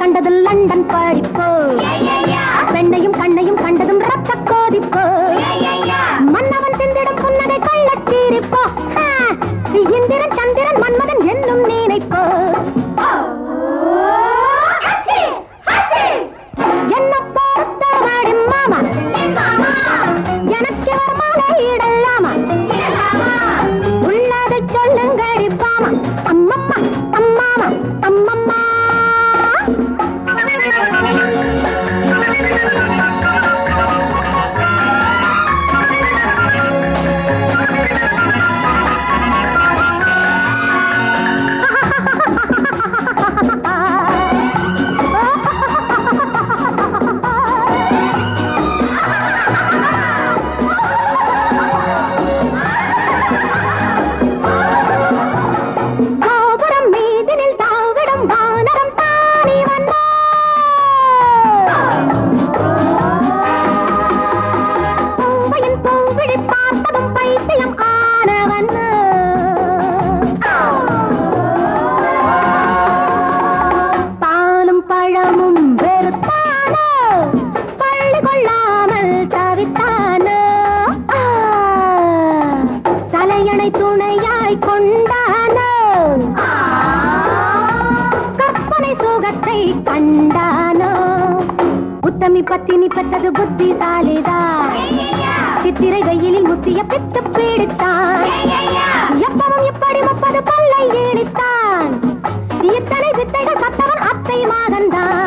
கண்டது லண்டன் படிப்பு பெண்ணையும் கண்ணையும் கண்டதும் ரத்த கோதிப்பு. மன்னவன் சிந்திடும் புன்னகை கள்ளச்சீரிப்போ இந்திரன் சந்திரன் மன்மதன் சுகத்தை கண்டானோ? உத்தமி பத்தினி பெற்றது புத்திசாலிதா? சித்திரை வெயிலில் முத்திய பித்து பீடித்தான்? எப்பவும் இப்படி முப்பது பல்லை ஈடித்தான் இத்தனை வித்தைகள் கத்தவன் அத்தை மகன்தான்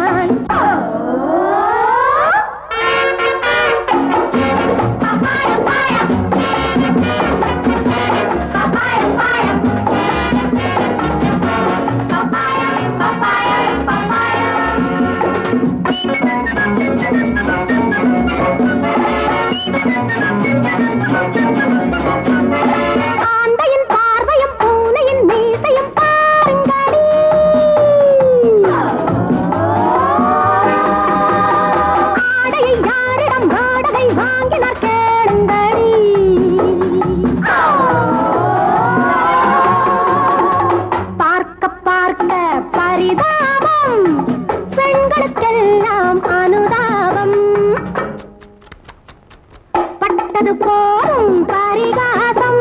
పరిగాసం పరిహాసం.